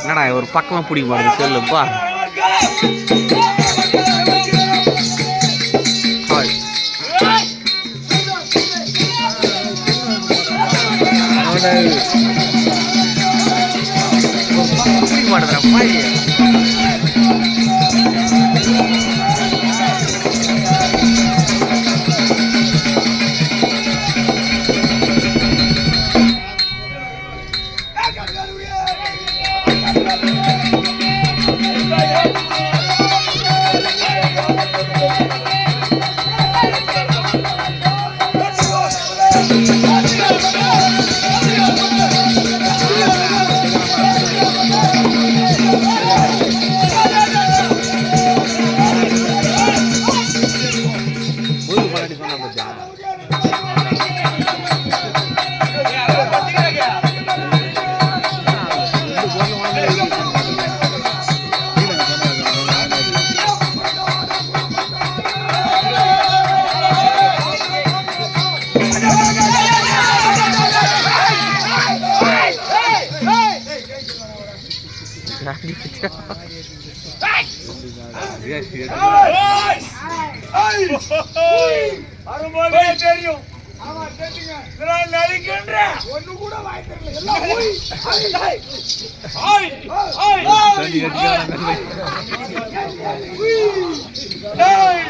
என்னடா ஒரு பக்கமா பிடிக்க மாட்டேங்குது செல்லுப்பா பிடிக்க மாட்டேங்கிறா பாய் அருமையாக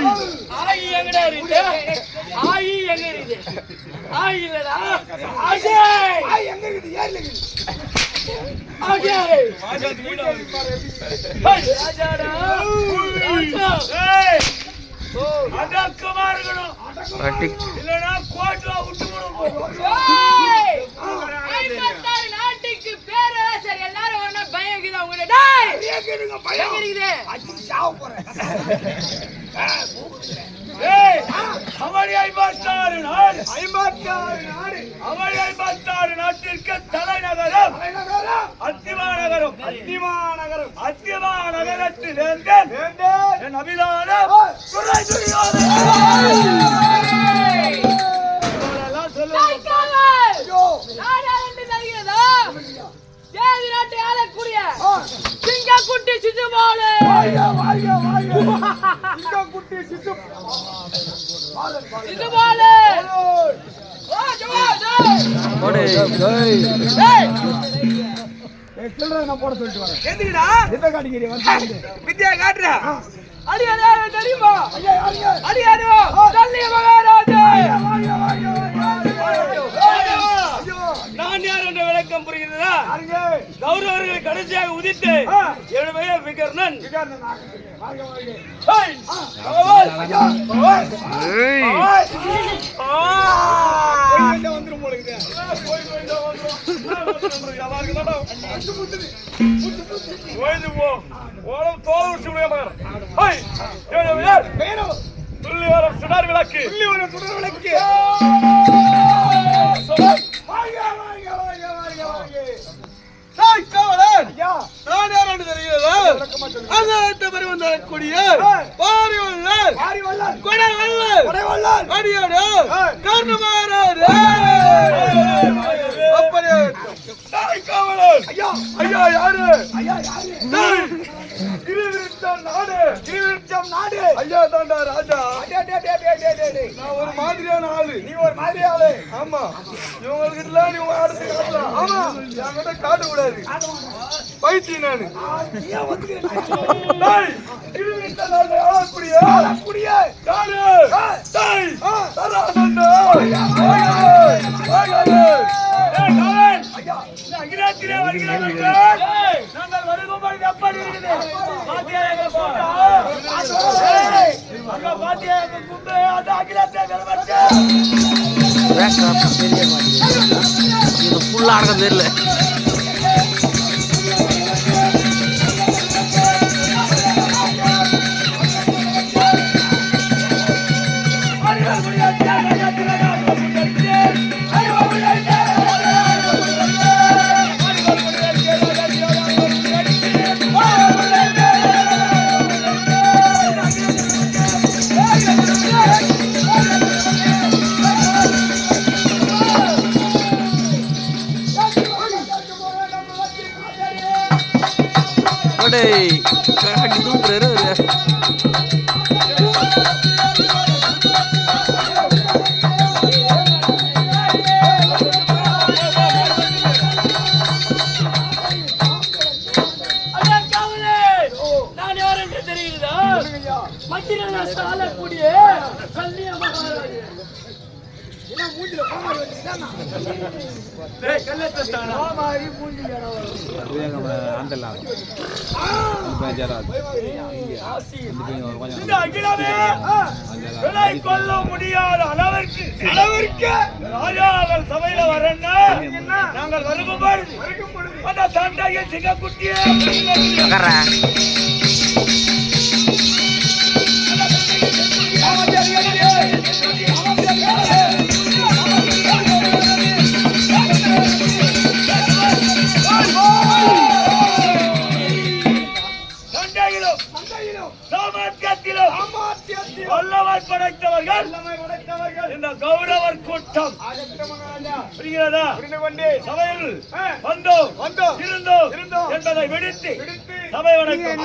ஆய். ஆயி எங்கடா இருக்கு ஆயி எங்க இருக்குது ஆயி இல்லடா ஆசை ராஜாடா ராஜா. ஏய், அடக்கமா இருக்கணும் வட்டி இல்லைன்னா கோட்டை விட்டு விடும் ஏய்! எல்லாரும் வரணும் பயம் இருக்குதா உங்ககிட்ட? டேய்! எங்க இருக்குது? ஏய், அவளை ஐம்பத்தாறு நாடு ஐம்பத்தாறு நாடு அவளை ஐம்பத்தாறு நாட்டிற்கு தலைநகரம் அத்திமா நகரம் அத்திமா நகரம் அத்திமா நகரத்திலிருந்து என் அபிதானம் துறை துரியோதனன். இவளெல்லாம் சொல்லுவாங்க. தாய்க்காவல்! நாடா என்று தெரிகிறதா? சேதி நாட்டை ஆளக்கூடிய சிங்கக்குட்டி சிசுபாலு! சிசுபாலு! வித்யா காட்டுறா தெரியுமா? மகாராஜா! விளக்கம் புரிகிறதா? கௌரவர்களை கடைசியாக உதித்து என்னுடைய பெயர் விகர்ணன். ஹேய்! பகவான்! பகவான்! ஏய்! ஓய்ந்து போ. பருவம் தரக்கூடிய பாரிவல்லர், கொடைவல்லர், அடியாரோ, கர்ணமாறாரே. அப்படியே தாய் காவலர். ஐயா யாரு டேய், கிரிவிருத்தம் நாடு. ஐயா தாண்டா ராஜா. நான் ஒரு மாதிரியான ஆளு. நீ ஒரு மாதிரி ஆளு ஆமா. இவங்களுக்கு எல்லாம் நீ உன் ஆடத்தை காட்டலாம். ஆமா. என்கிட்ட காட்ட கூடாது பைத்தியம் நானு. டேய், கிரி ஆளக்கூடியே. ஆளக்கூடிய. யாரு? ஆ. சராசண்டா ஐயா. ஐயா. இந்த அகிலாத்திலே வருகிறார்கள். நாங்கள் வருகும்பொழுது எப்படி இருக்குது? பாத்தியா? ஏய், அங்க பாத்தியா எங்க குண்டு? அந்த தெரிய மாட்டேங்குது இது ஃபுல்லாக தெரியல மத்திர சாலக்கூடிய நான் யார் என்ன மூஞ்சில கோமாரி? கோமாரி மூஞ்சில விலை கொள்ள முடியாத அளவிற்கு அளவிற்கு ராஜாக்கள் சபையில வரன்னா நாங்கள் வருகும்போது அந்த சண்டையை சிங்கக்குட்டியே வல்லமை படைத்தவர்கள். இந்த கௌரவர் கூட்டம். புரிகிறதா? சபையில் வந்தோம். வந்தோம். இருந்தோம். இருந்தோம். என்பதை விடுத்து சபை வணக்கம்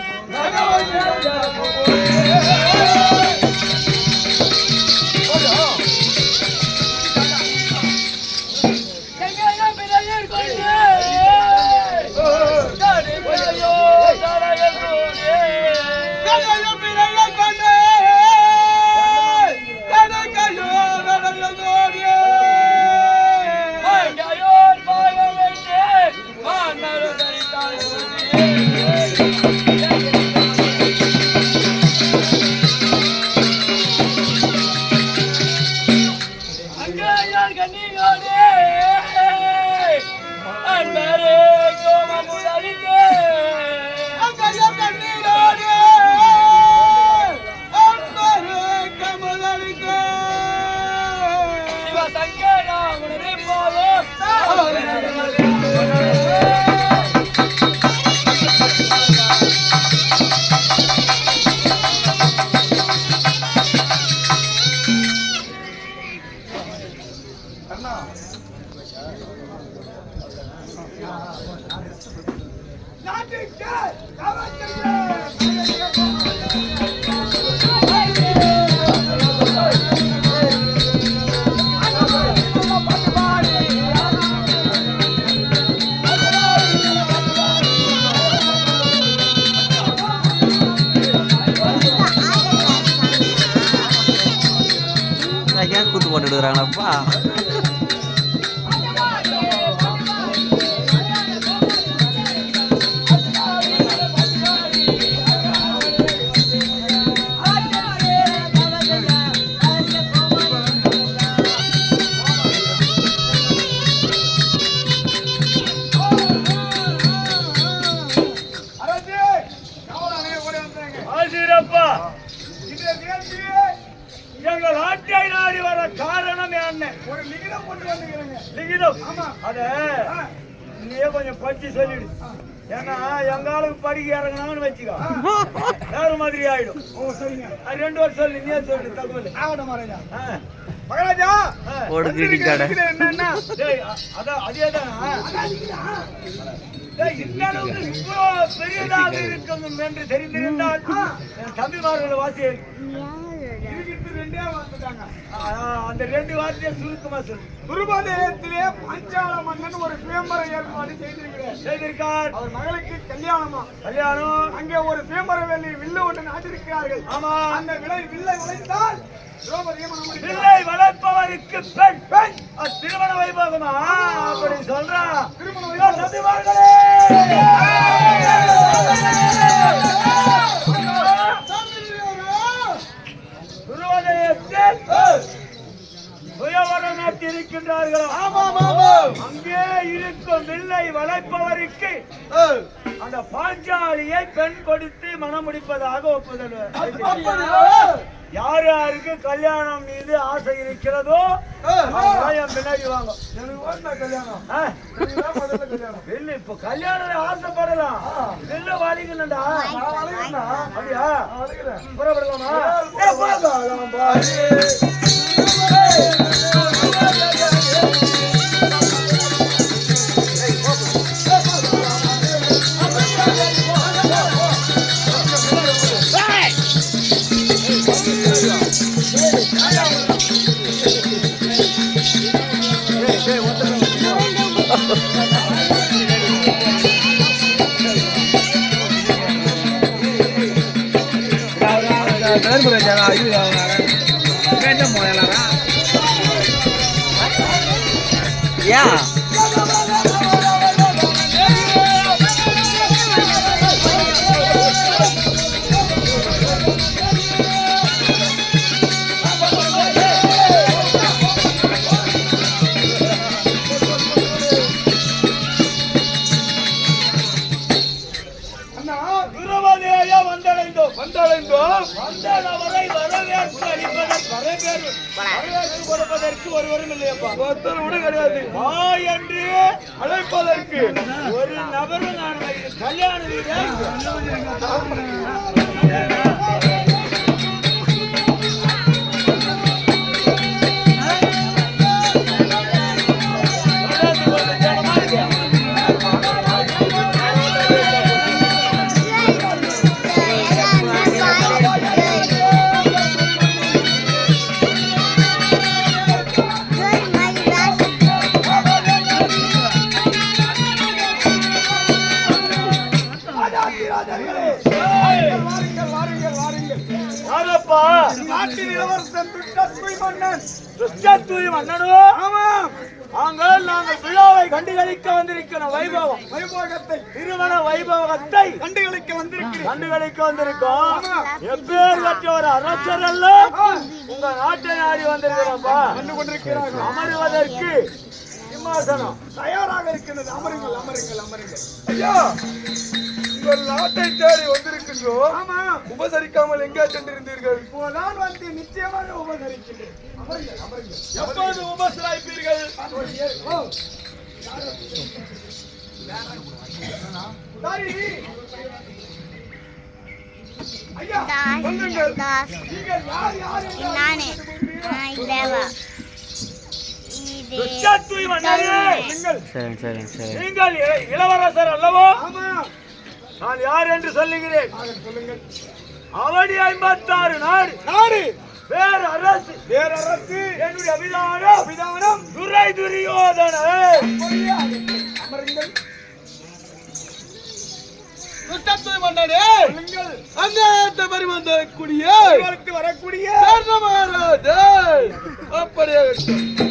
நாட்டுக்கு கவர்ச்சிக்கு ஆளுக்கு படிக்க இறங்கினாங்கன்னு வச்சுக்கோ. வேற மாதிரி ஆயிடும். ஓ சரிங்க. அது ரெண்டு வருஷம் சொல்லு நீயே சொல்லு தகவல். ஆகட்டும் மகாராஜா! மகாராஜா கார்டு இது என்னன்னா? அதான் அதேதான் பெரியதாக இருக்கும் என்று தெரிந்திருந்தால் என் தம்பிமார்கள் வாசி ரெண்டே அந்த ரெண்டு வார்த்தையை சுருக்கமா சொல்லு. துருபதேயத்திலே பாஞ்சால மன்னன் ஒரு சுயம்பர ஏற்பாடு செய்திருக்கிறேன் செய்திருக்கார். அவர் மகளுக்கு கல்யாணமா? கல்யாணம். அங்கே ஒரு சுயம்பர வேலி வில்லு ஒன்று நாட்டிருக்கிறார்கள் ஆமா. அந்த விலை வில்லை உழைத்தால். பிள்ளை வளர்ப்பவருக்கு பெண் பெண். திருமண வைபோகமா அப்படி சொல்றா. திருமண ஐயோ, வைபோகம். தம்பிமார்களே! துருவதயத்தில் அங்கே இருக்கும் வில்லை வளைப்பவருக்கு அந்த பாஞ்சாலியை பெண் கொடுத்து மனம் முடிப்பதாக ஒப்புதல் யார் யாருக்கு கல்யாணம் மீது ஆசை இருக்கிறதோ என் பின்னாடி வாங்க. கல்யாணம். வில்லு இப்ப கல்யாணம் ஆசைப்படலாம் வில்லு வாலிக்கணும்டா. அப்படியா. புறப்படலாமா Yeah. என்று அழைப்பதற்கு ஒரு நபரும் நான் கல்யாண வீடு. நாங்கள் நாங்கள் விழாவை கண்டுகளிக்க வந்திருக்கிறோம் வைபவம். வைபோகத்தை திருமண வைபவத்தை கண்டுகளிக்க வந்திருக்கிறேன் கண்டுகளிக்க வந்திருக்கோம். எப்பேர் பெற்ற ஒரு அரசர் அல்ல. உங்க நாட்டை நாடி வந்திருக்கிறோம்ப்பா வந்து கொண்டிருக்கிறார்கள். அமருவதற்கு சிம்மாசனம். தயாராக இருக்கிறது. அமருங்கள் அமருங்கள் அமருங்கள். ஐயா உங்கள் நாட்டை தேடி வந்திருக்கின்றோம் ஆமா. உபசரிக்காமல் எங்கே சென்றிருந்தீர்கள்? இப்போதான் வந்து நிச்சயமாக அமருங்கள் எப்போது என்று நானே. தேவா மன்னரே சொல்லுங்கள் சரி சரி சரி. நீங்கள் இள- இளவரசர் அல்லவோ? ஆமா. நான் யார் என்று சொல்லுகிறேன்? அவடி ஐம்பத்தாறு நாடு. நாடு. வேறு அரசு. வேற அரசு. என்னுடைய அபிதானம். அபிதானம். துரை துரியோதன. அமருங்கள் வரக்கூடிய. அப்படியே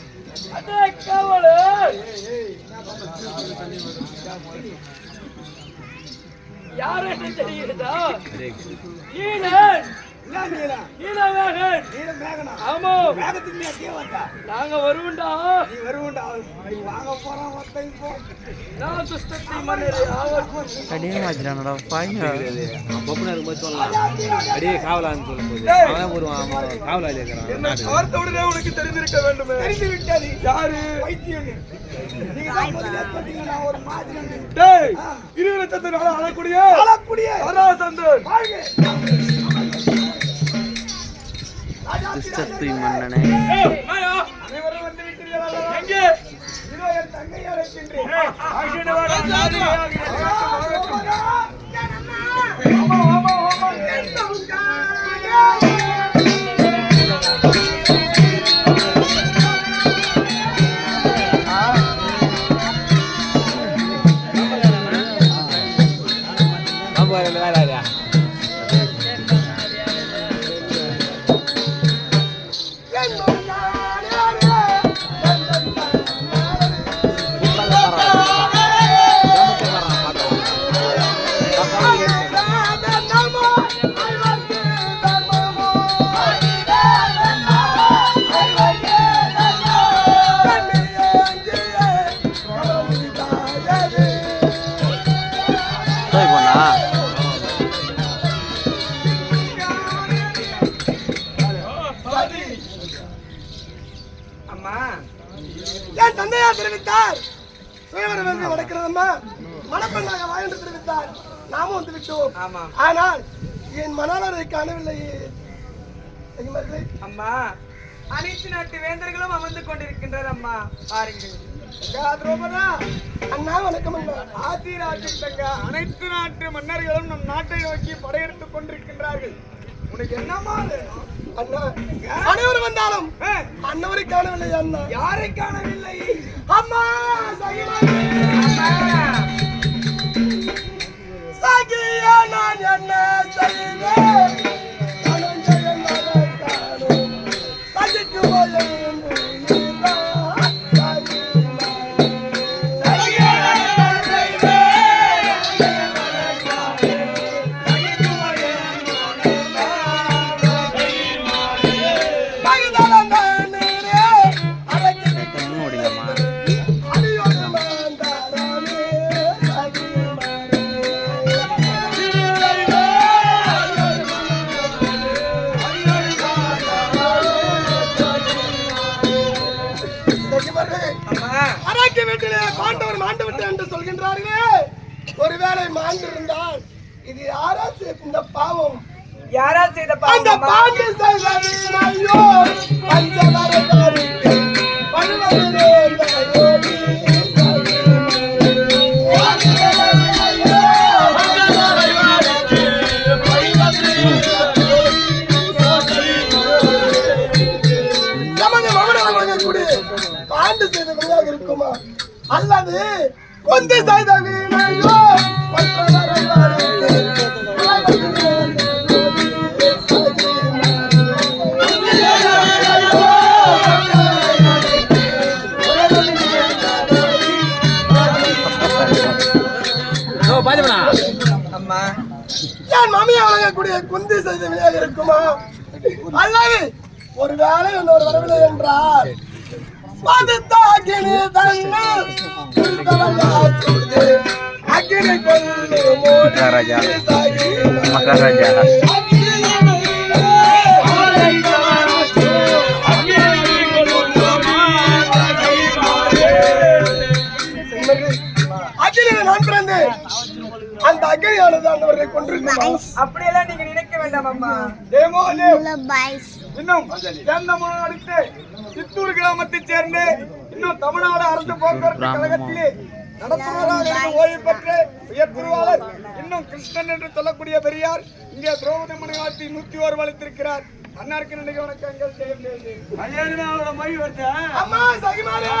யார் என்று தெரிகிறதா? நீலன் ஆமா? நாங்க வருவோம்டா. நீ வருவுண்டா? நீ வாங்க போறான் ஒருத்தன் போ. நான் துஷ்டத்தை மன்னரே ஆவர் அடியே மாத்திரானடா பாய்ங்க பப்புனா சொல்லலாம். அடியே காவலான்னு சொல்லும்போது. அவன் ஒரு காவலாளி இருக்கிறான். என்னை பார்த்த உடனே உனக்கு தெரிந்திருக்க வேண்டுமே? தெரிந்து விட்டது. யாரு? பைத்தியம்னு. நீங்க நான் ஒரு மாதிரின்னு. டேய் இருபது லட்சத்தினால அழக்கூடிய ஆளக்கூடிய சராசந்தன் ஆகினவாடா நாதியாக ஆமா, ஆமா, திரௌபதா, அண்ணா வணக்கம் அண்ணா. ஆதிராஜன் தங்க அனைத்து நாட்டு மன்னர்களும் நம் நாட்டை நோக்கி படையெடுத்துக் கொண்டிருக்கின்றார்கள். உனக்கு என்னமா அண்ணா அனைவரும் வந்தாலும் அன்னவரை காணவில்லை அண்ணா. யாரை காணவில்லை? அம்மா சகிமார்களே. சகியா யாரா செய்த அந்த செய்தது ஐயோ வழங்கக்கூடிய பாண்டு செய்த விளையாக இருக்குமா? அல்லது கொண்டு செய்த இருக்குமா? அல்லது ஒருவேளை இன்னொரு வரவில்லை என்றால் பதுத்த அக்கினி தன்னு அக்கினி கொண்டு மகாராஜா. மகாராஜா. அக்கினியில நான் பிறந்தேன். அந்த அக்கினியானது அந்தவர்களை கொண்டிருக்குமா அப்படியெல்லாம் நீங்க நினைக்க வேண்டாம் அம்மா. இன்னும் அடுத்து சித்தூர் கிராமத்தைச் சேர்ந்து இன்னும் தமிழ்நாடு அரசு போக்குவரத்து கழகத்திலே நடத்துனராக இருந்து ஓய்வு பெற்று இன்னும் கிருஷ்ணன் என்று சொல்லக்கூடிய பெரியார் இங்கே திரௌபதி மணிவாட்டி நூத்தி ஓர் வளைத்திருக்கிறார் அன்னாருக்கு நினைக்க வணக்கங்கள் கல்யாண மொழி வருது? அம்மா சகிமாரே!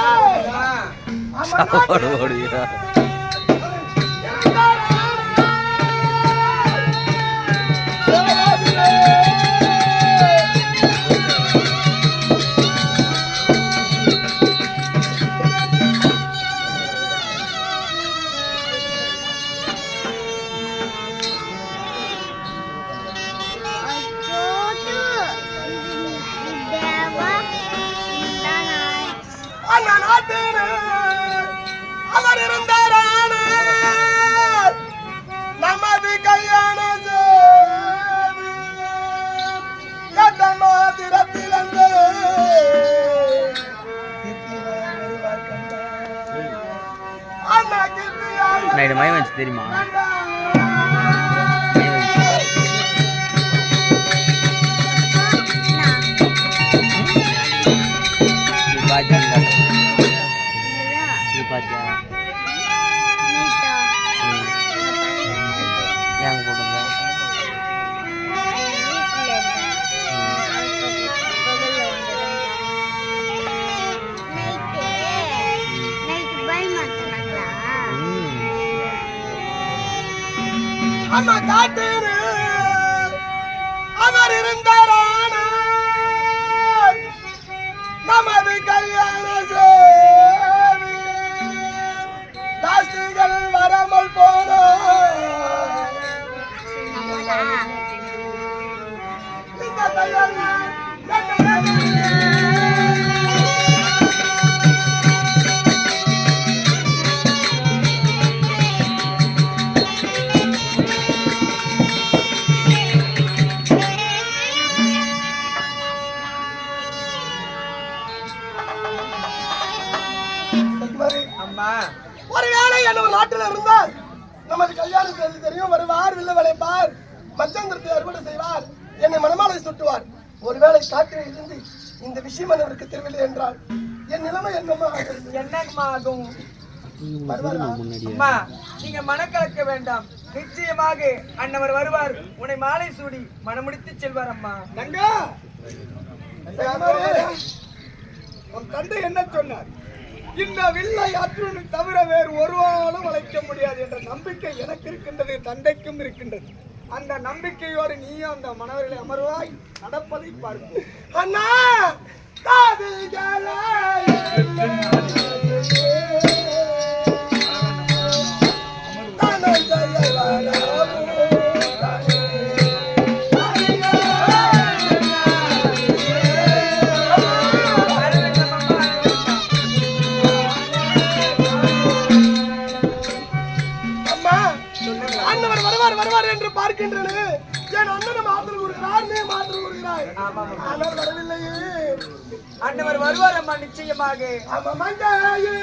அம்மா காட்டிரு அவர் இருந்தாரான. நமது கல்யாண சேவை. தாஸ்திகள் வராமல் போனோம் இந்த கல்யாணம் தெரியும் வருவார் வில்ல விளைப்பார் மச்சந்திரத்தை அறுவடை செய்வார் என்னை மனமாலை சுட்டுவார். ஒருவேளை காட்டில் இருந்து இந்த விஷயம் அவருக்கு தெரியவில்லை என்றால் என் நிலைமை என்னமா? என்னம்மா ஆகும்? அம்மா நீங்க மனக்கலக்க வேண்டாம். நிச்சயமாக அன்னவர் வருவார். உன்னை மாலை சூடி மனமுடித்து செல்வார் அம்மா. தங்கா உன் தந்தை என்ன சொன்னார்? இந்த வில்லை அர்ஜுனனை தவிர வேறு ஒருவராலும் வளைக்க முடியாது என்ற நம்பிக்கை எனக்கு இருக்கின்றது தந்தைக்கும் இருக்கின்றது. அந்த நம்பிக்கையோடு நீயும் அந்த மனவர்களை அமர்வாய் நடப்பதை பார்ப்போம். அண்ணா என்று பார்க்கின்றன என் அண்ணன் மாத்திரம் கொடுக்கிறார் நீ மாத்திரம் கொடுக்கிறாய் ஆனால் வரவில்லையே. அன்னவர் வருவார் அம்மா நிச்சயமாக. ஆமா மங்காயே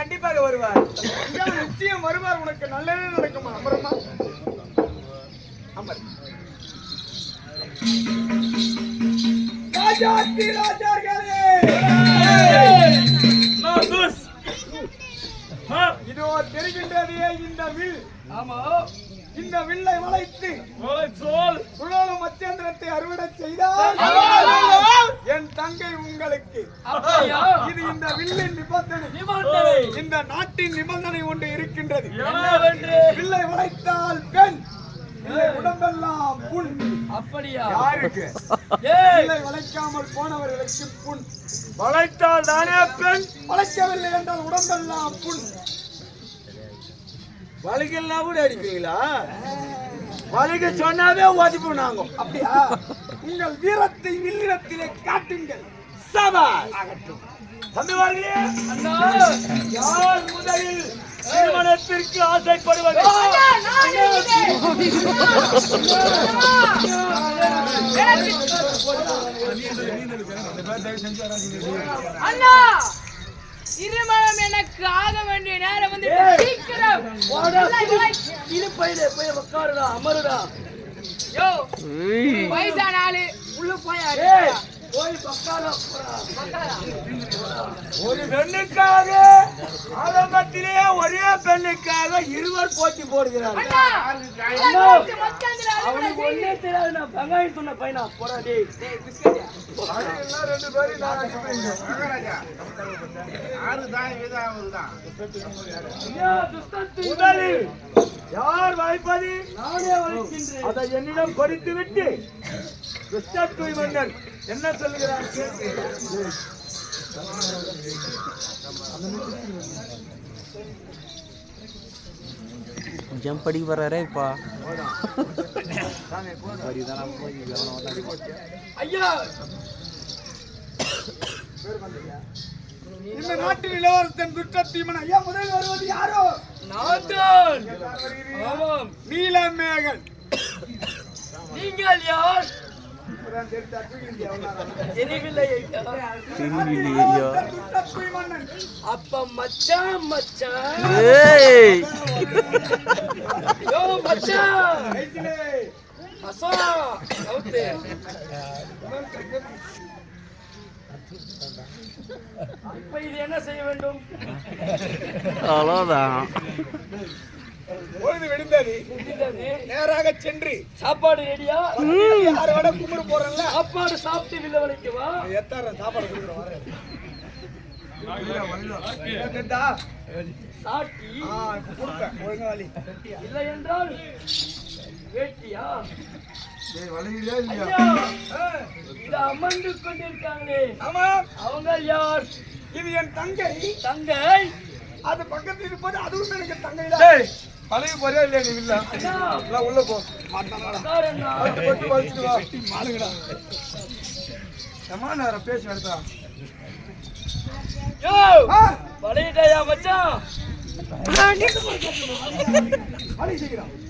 கண்டிப்பாக வருவார். நிச்சயம் வருவார். உனக்கு நல்லதே நடக்குமா? அமரமா அமர். ராஜாத்தி ராஜார்களே! இதோ தெரிகின்றதே இந்த வில்? ஆமா. இந்த வில்லை வளைத்து சுழலும் மச்சேந்திரத்தை அறுவடை செய்தால் என் தங்கை உங்களுக்கு. இது இந்த வில்லின் நிபந்தனை. இந்த நாட்டின் நிபந்தனை ஒன்று இருக்கின்றது. வில்லை வளைத்தால் பெண் உடம்பெல்லாம் புண். அப்படியா? யாருக்கு? வில்லை வளைக்காமல் போனவர்களுக்கு புண். வளைத்தால் தானே பெண். வளைக்கவில்லை என்றால் உடம்பெல்லாம் புண். வலிக்கலாம் கூட அடிப்பீங்களா? வலிக்க சொன்னாவே ஓதிப்போம் நாங்க அப்படியா? உங்கள் வீரத்தை வில்லிடத்திலே காட்டுங்கள். சபாஷ். தம்பிமார்களே யார் முதலில் திருமணத்திற்கு ஆசைப்படுவது? அண்ணா திருமணம் எனக்கு ஆக வேண்டிய நேரம் வந்து சீக்கிரம். இது பையில போய் உட்காருடா அமருடா. வயசான ஆளு. உள்ள போய் ஒரு பெண்ணுக்காக ஆரம்பத்திலே ஒரே பெண்ணுக்காக இருவர் போட்டி. மச்சாந்திர அவனுக்கு ஒண்ணே தெரியாது நான் வெங்காயம் சொன்ன பையனா? போடா டேய். ரெண்டு பேரும் நான் அடிப்பேன் ஐயா, துஷ்டத்து முதலில் யார் வாய்ப்பது? நானே வலிக்கின்றேன் அதை என்னிடம் கொடுத்து விட்டு மன்னன் என்ன சொல்லுகிறார். ஜம்ப் அடிக்க போறாரே இப்பா. ஐயா! இந்த நாட்டில் இளவரசன் துஷ்டத்தீமன் ஐயா முதலில் வருவது யாரோ? நான் ஆமாம் நீலமேகன். நீங்கள் யார்? அப்ப மச்சான் மச்சான். யோ மச்சான். அசா இப்ப இது என்ன செய்ய வேண்டும்? அவ்வளோதான் பொழுது விடுந்தது. நேராக சென்று. சாப்பாடு ரெடியா யாரை விட கும்பிடு போறேன்ல? சாப்பாடு சாப்பிட்டு வில்ல வலிக்குவா எத்தார சாப்பாடு கொடுக்குறோம் வரேன் இல்லை என்றால் வேட்டியா? டேய் வலிக்குதே இல்லையா? இது அமர்ந்து கொண்டிருக்காங்களே. ஆமா. அவங்க யார்? இது என் தங்கை. தங்கை? அது பக்கத்துல இருப்பது அதுவும் எனக்கு தங்கை டேய் வலிக்கு போறியா இல்லையா நீ இல்ல எல்லாம் உள்ள போ. அண்ணா. போட்டு வலிச்சுட்டு வா. மாலுங்கடா நேரம் பேசி நடத்தா யோ! வளையிட்டாயா மச்சான்? வலி சீக்கிரம் டேய்,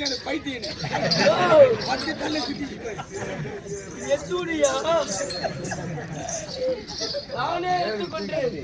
நினைச்சேன் பைத்தியம் பத்து தள்ளி சுத்தி எத்தூடியா நானே எடுத்துக்கொண்டேன்.